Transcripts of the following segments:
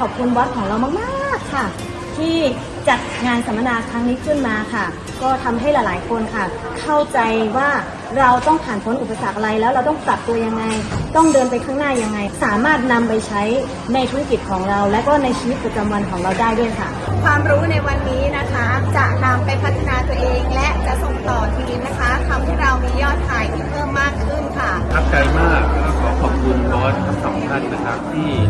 ขอบคุณบอสของเรามากๆค่ะ ที่จัดงานสัมมนาครั้งนี้ขึ้นมาค่ะ ก็ทำให้หลายๆคนค่ะ เข้าใจว่าเราต้องผ่านพ้นอุปสรรคอะไรแล้วเราต้องปรับตัวยังไง ต้องเดินไปข้างหน้ายังไง สามารถนำไปใช้ในธุรกิจของเรา และก็ในชีวิตประจำวันของเราได้ด้วยค่ะ ความรู้ในวันนี้นะคะ จะนำไปพัฒนาตัวเอง และจะส่งต่อทีมนะคะทำให้เรามียอดขายที่เพิ่มมากขึ้นค่ะประทับใจมากแล้วขอขอบคุณบอสทั้งสองท่านนะครับที่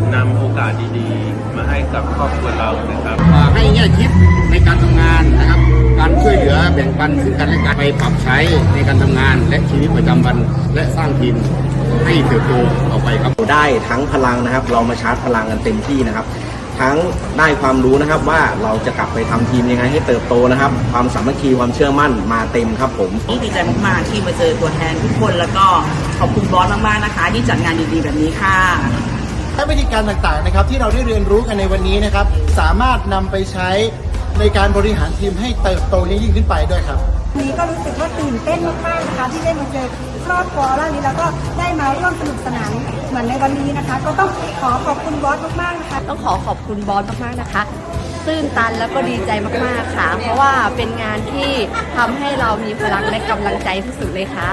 นำโอกาสดีๆ มาให้กับครอบครัวเรานะครับมาให้แง่คิดในการทำงานนะครับ การช่วยเหลือแบ่งปันซึ่งกันและกันไปปรับใช้ในการทำงานและชีวิตประจำวัน และสร้างทีมให้เติบโตต่อไปครับได้ทั้งพลังนะครับ เรามาชาร์จพลังกันเต็มที่นะครับ ทั้งได้ความรู้นะครับว่าเราจะกลับไปทำทีมยังไงให้เติบโตนะครับ ความสามัคคีความเชื่อมั่นมาเต็มครับผมนี่ดีใจมากๆที่มาเจอตัวแทนทุกคนแล้วก็ขอบคุณบอสมากๆนะคะ ที่จัดงานดีๆแบบนี้ค่ะ และวิธีการต่างๆนะครับที่เราได้เรียนรู้กันในวันนี้นะครับ สามารถนำไปใช้ในการบริหารทีมให้เติบโตยิ่งขึ้นไปด้วยครับ วันนี้ก็รู้สึกว่าตื่นเต้นมากๆนะคะ ที่ได้มาเจอครอบครัวร่างนี้แล้วก็ได้มาร่วมสนุกสนานเหมือนในวันนี้นะคะ ก็ต้องขอขอบคุณบอสมากๆนะคะ ต้องขอขอบคุณบอสมากๆนะคะ ตื้นตันแล้วก็ดีใจมากๆค่ะ เพราะว่าเป็นงานที่ทำให้เรามีพลังและกำลังใจที่สุดเลยค่ะ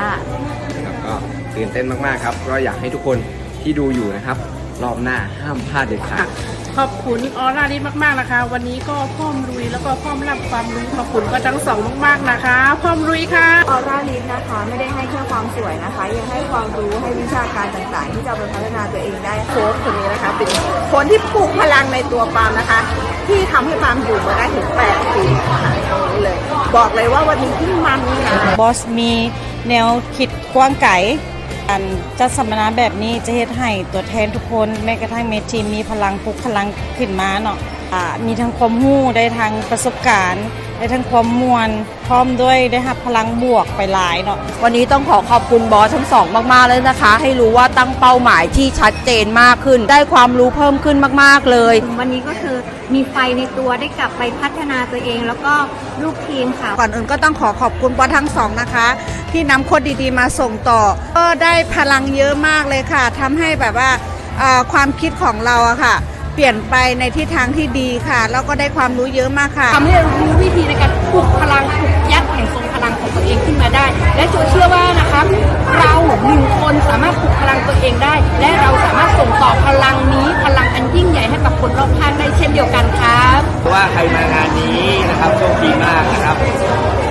ครับก็ตื่นเต้นมากๆครับ ก็อยากให้ทุกคนที่ดูอยู่นะครับ รอบหน้าห้ามพลาดเด็ดขาด ขอบคุณออร่าลิสมากๆนะคะ วันนี้ก็พ่อมลุยแล้วก็พ่อมรับความรู้ขอบคุณก็ทั้งสองมากๆนะคะพ่อมลุยค่ะ ออร่าลิสนะคะ ไม่ได้ให้แค่ความสวยนะคะ ยังให้ความรู้ให้วิชาการต่างๆ ที่จะเอาไปพัฒนาตัวเองได้โค้ชคนนี้นะคะเป็นคนที่ปลูกพลังในตัวปาล์มนะคะ ที่ทำให้ปาล์มอยู่มาได้ถึง8ปีค่ะตรงนี้เลย บอกเลยว่าวันนี้ที่มันนี่นะบอสมีแนวคิดกว้างไกล การจัดสัมมนาแบบนี้จะเฮ็ดให้ตัวแทนทุกคนแม้กระทั่งเมทีมมีพลังพุกพลังขึ้นมาเนาะะมีทั้งความรู้ได้ทั้งประสบการณ์ ได้ทั้งความมวลพร้อมด้วยได้รับพลังบวกไปหลายเนาะวันนี้ต้องขอขอบคุณบอสทั้งสองมากๆเลยนะคะ ให้รู้ว่าตั้งเป้าหมายที่ชัดเจนมากขึ้น ได้ความรู้เพิ่มขึ้นมากๆเลย วันนี้ก็คือมีไฟในตัวได้กลับไปพัฒนาตัวเอง แล้วก็ลูกทีมค่ะ ก่อนอื่นก็ต้องขอขอบคุณบอสทั้งสองนะคะ ที่นำคนดีๆมาส่งต่อ ก็ได้พลังเยอะมากเลยค่ะทำให้แบบว่าเอ่อความคิดของเราอะค่ะเปลี่ยนไปในทิศทางที่ดีค่ะ แล้วก็ได้ความรู้เยอะมากค่ะทำให้เรารู้วิธีในการปลุกพลังปลุกยัดแห่งทรงพลังของตัวเองขึ้นมาได้ และโจเชื่อว่านะครับเราหนึ่งคนสามารถ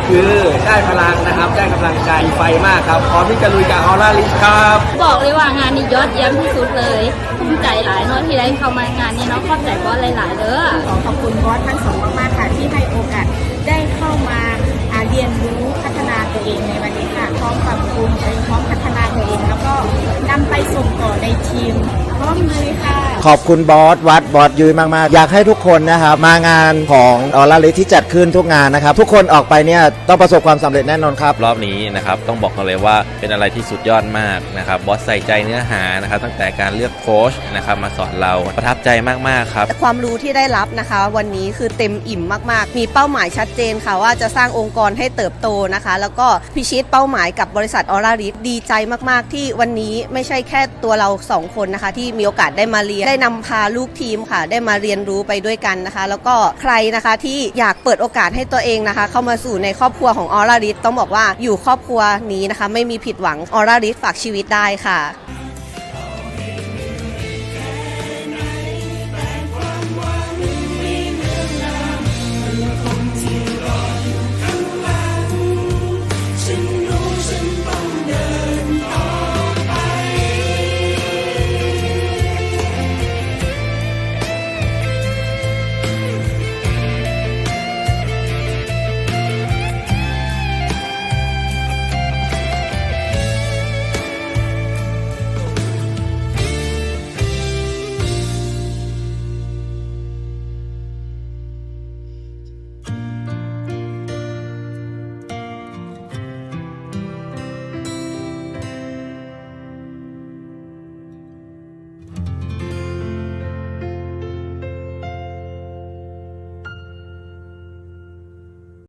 คือได้พลังนะครับ ได้กำลังใจไฟมากครับพร้อมที่จะลุยกับออร่าลิสครับ บอกเลยว่างานนี้ยอดเยี่ยมที่สุดเลยภูมิใจหลายเนาะที่ได้เข้ามางานนี้เนาะขอบใจบอสหลายๆเด้อขอขอบคุณบอสทั้งสองมากๆค่ะที่ให้โอกาสได้เข้ามาอ่าเรียนรู้พัฒนาตัวเองในวันนี้ค่ะพร้อมปรับปรุงตัวเองพร้อมพัฒนาตัวเอง แล้วก็นำไปส่งต่อในทีมพ ร้อมเลยค่ะ ขอบคุณบอสวัดบอสยุ้ยมากๆ อยากให้ทุกคนนะครับมางานของออร่าลิที่จัดขึ้นทุกงานนะครับ ทุกคนออกไปเนี่ยต้องประสบความสำเร็จแน่นอนครับ รอบนี้นะครับต้องบอกกันเลยว่าเป็นอะไรที่สุดยอดมากนะครับบอสใส่ใจเนื้อหานะครับตั้งแต่การเลือกโค้ชนะครับมาสอนเราประทับใจมากๆครับ ความรู้ที่ได้รับนะคะ วันนี้คือเต็มอิ่มมากๆ มีเป้าหมายชัดเจนค่ะว่าจะสร้างองค์กรให้เติบโตนะคะ แล้วก็พิชิตเป้าหมายกับบริษัทออร่าริสดีใจมากๆ ที่วันนี้ไม่ใช่แค่ตัวเราสองคนนะคะที่มีโอกาสได้มาเรียน ได้นำพาลูกทีมค่ะ ได้มาเรียนรู้ไปด้วยกันนะคะ แล้วก็ใครนะคะที่อยากเปิดโอกาสให้ตัวเองนะคะ เข้ามาสู่ในครอบครัวของออร่าริสต้องบอกว่าอยู่ครอบครัวนี้นะคะ ไม่มีผิดหวังออร่าริสฝากชีวิตได้ค่ะ